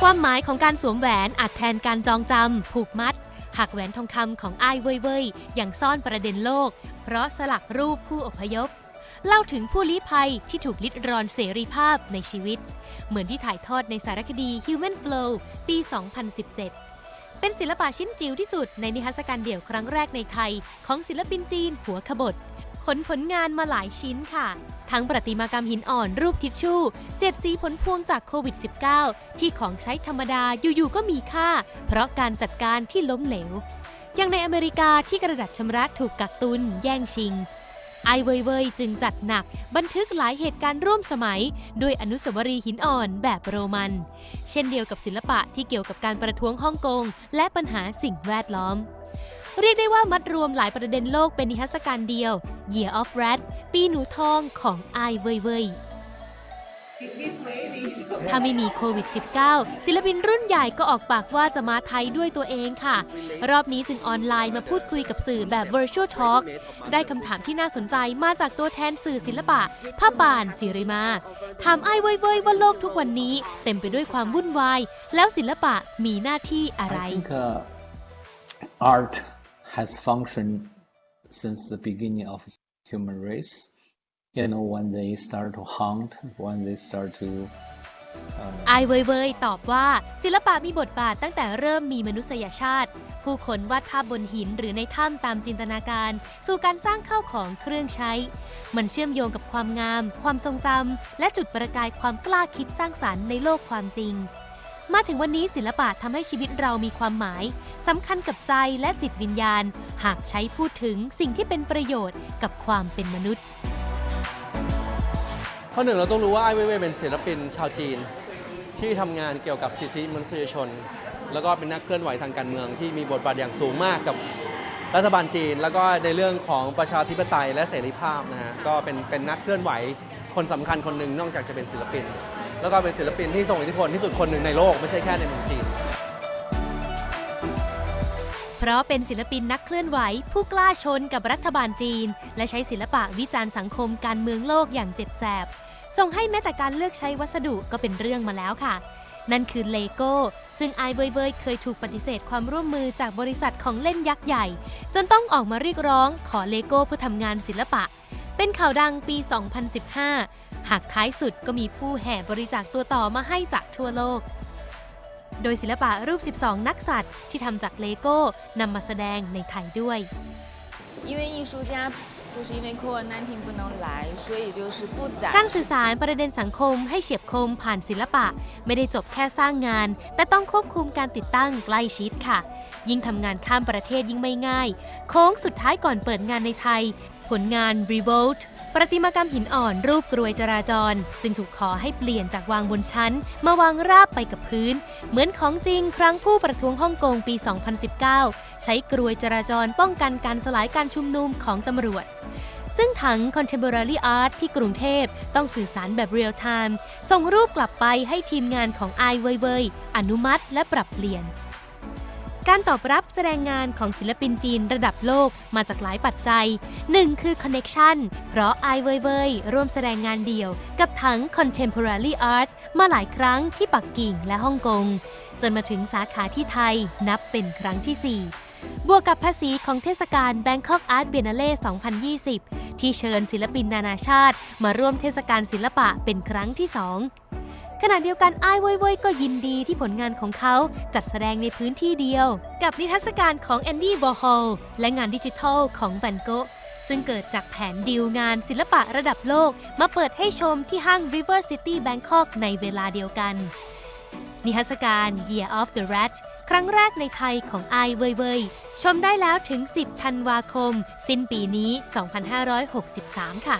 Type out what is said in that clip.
ความหมายของการสวมแหวนอาจแทนการจองจำผูกมัด หากแหวนทองคำของอ้ายเว่ยเว่ยยังซ่อนประเด็นโลก เพราะสลักรูปผู้อพยพ เล่าถึงผู้ลี้ภัยที่ถูกลิดรอนเสรีภาพในชีวิต เหมือนที่ถ่ายทอดในสารคดี Human Flow ปี 2017 เป็นศิลปะชิ้นจิ๋วที่สุดในนิทรรศการเดี่ยวครั้งแรกในไทย ของศิลปินจีนหัวขบถ ขนผลงานมาหลายชิ้นค่ะ ทั้งประติมากรรมหินอ่อนรูปทิชชู่เศษสีผลพวงจากโควิด -19 ที่ของใช้ธรรมดาอยู่ๆก็มีค่า เพราะการจัดการที่ล้มเหลว อย่างในอเมริกาที่กระดาษชำระถูกกักตุนแย่งชิงไอเว่ยเว่ยจึงจัดหนักบันทึกหลายเหตุการณ์ร่วมสมัย ด้วยอนุสาวรีย์หินอ่อนแบบโรมัน เช่นเดียวกับศิลปะที่เกี่ยวกับการประท้วงฮ่องกงและปัญหาสิ่งแวดล้อม เรียกได้ว่ามัดรวมหลายประเด็นโลกเป็นนิทรรศการเดียว Year of Rat ปีหนูทองของไอเว่ยเว่ยถ้าไม่มีโควิด -19 ศิลปินรุ่นใหญ่ก็ออกปากว่าจะมาไทยด้วยตัวเองค่ะ รอบนี้จึงออนไลน์มาพูดคุยกับสื่อแบบ Virtual Talk ได้คำถามที่น่าสนใจมาจากตัวแทนสื่อศิลปะผ้าป่านสิริมา ถามไอ้เวยเว่ยว่าโลกทุกวันนี้เต็มไปด้วยความวุ่นวาย แล้วศิลปะมีหน้าที่อะไร I think uh, art has functioned since the beginning of human race. You know, when they start to hunt, when they start to ไอเว่ยเว่ยตอบว่า ศิลปะมีบทบาทตั้งแต่เริ่มมีมนุษยชาติ ผู้คนวาดภาพบนหินหรือในถ้ำตามจินตนาการ สู่การสร้างข้าวของเครื่องใช้ มันเชื่อมโยงกับความงาม ความทรงจำและจุดประกายความกล้าคิดสร้างสรรค์ในโลกความจริง มาถึงวันนี้ศิลปะทำให้ชีวิตเรามีความหมายสำคัญกับใจและจิตวิญญาณ หากใช้พูดถึงสิ่งที่เป็นประโยชน์กับความเป็นมนุษย์ ข้อหนึ่งเราต้องรู้ว่าไอ้เว่ยเว่ยเป็นศิลปินชาวจีน ที่ทำงานเกี่ยวกับสิทธิมนุษยชน แล้วก็เป็นนักเคลื่อนไหวทางการเมืองที่มีบทบาทอย่างสูงมากกับรัฐบาลจีน แล้วก็ในเรื่องของประชาธิปไตยและเสรีภาพนะฮะก็เป็นเป็นนักเคลื่อนไหวคนสำคัญคนหนึ่งนอกจากจะเป็นศิลปิน แล้วก็เป็นศิลปินที่ทรงอิทธิพลที่สุดคนหนึ่งในโลกไม่ใช่แค่ในเมืองจีน เพราะเป็นศิลปินนักเคลื่อนไหว ผู้กล้าชนกับรัฐบาลจีน และใช้ศิลปะวิจารณ์สังคมการเมืองโลกอย่างเจ็บแสบส่งให้แม้แต่การเลือกใช้วัสดุก็เป็นเรื่องมาแล้วค่ะ นั่นคือเลโก้ ซึ่งไอเบยเบยเคยถูกปฏิเสธความร่วมมือจากบริษัทของเล่นยักษ์ใหญ่ จนต้องออกมาเรียกร้องขอเลโก้เพื่อทำงานศิลปะ เป็นข่าวดังปี 2015 หากท้ายสุดก็มีผู้แห่บริจาคตัวต่อมาให้จากทั่วโลก โดยศิลปะรูป 12 นักสัตว์ที่ทำจากเลโก้นำมาแสดงในไทยด้วยการสื่อสารประเด็นสังคมให้เฉียบคมผ่านศิลปะ ไม่ได้จบแค่สร้างงาน แต่ต้องควบคุมการติดตั้งใกล้ชิดค่ะ ยิ่งทำงานข้ามประเทศยิ่งไม่ง่าย โค้งสุดท้ายก่อนเปิดงานในไทย ผลงาน Revolt ประติมากรรมหินอ่อนรูปกรวยจราจร จึงถูกขอให้เปลี่ยนจากวางบนชั้น มาวางราบไปกับพื้น เหมือนของจริงครั้งผู้ประท้วงฮ่องกงปี 2019 ใช้กรวยจราจรป้องกันการสลายการชุมนุมของตำรวจซึ่งถัง Contemporary Art ที่กรุงเทพต้องสื่อสารแบบเรียลไทม์ส่งรูปกลับไปให้ทีมงานของไอเวยเวยอนุมัติและปรับเปลี่ยน การตอบรับแสดงงานของศิลปินจีนระดับโลกมาจากหลายปัจจัย 1 คือ Connection เพราะไอเว่ยเว่ยร่วมแสดงงานเดี่ยว กับถัง Contemporary Art มาหลายครั้งที่ปักกิ่งและฮ่องกง จนมาถึงสาขาที่ไทยนับเป็นครั้งที่ 4บวกกับภาษีของเทศกาล Bangkok Art Biennale 2020 ที่เชิญศิลปินนานาชาติ มาร่วมเทศกาลศิลปะเป็นครั้งที่ 2 ขณะเดียวกันไอ้ายเว่ยเว่ยก็ยินดีที่ผลงานของเขาจัดแสดงในพื้นที่เดียว กับนิทรรศการของแอนดี้วอฮอลและงานดิจิทัลของแวนโกะซึ่งเกิดจากแผนดีลงานศิลปะระดับโลก มาเปิดให้ชมที่ห้าง River City Bangkok ในเวลาเดียวกัน นิทรรศการ Year of the Rat ครั้งแรกในไทยของไอเว่ยเว่ยชมได้แล้วถึง 10 ธันวาคม สิ้นปีนี้ 2563 ค่ะ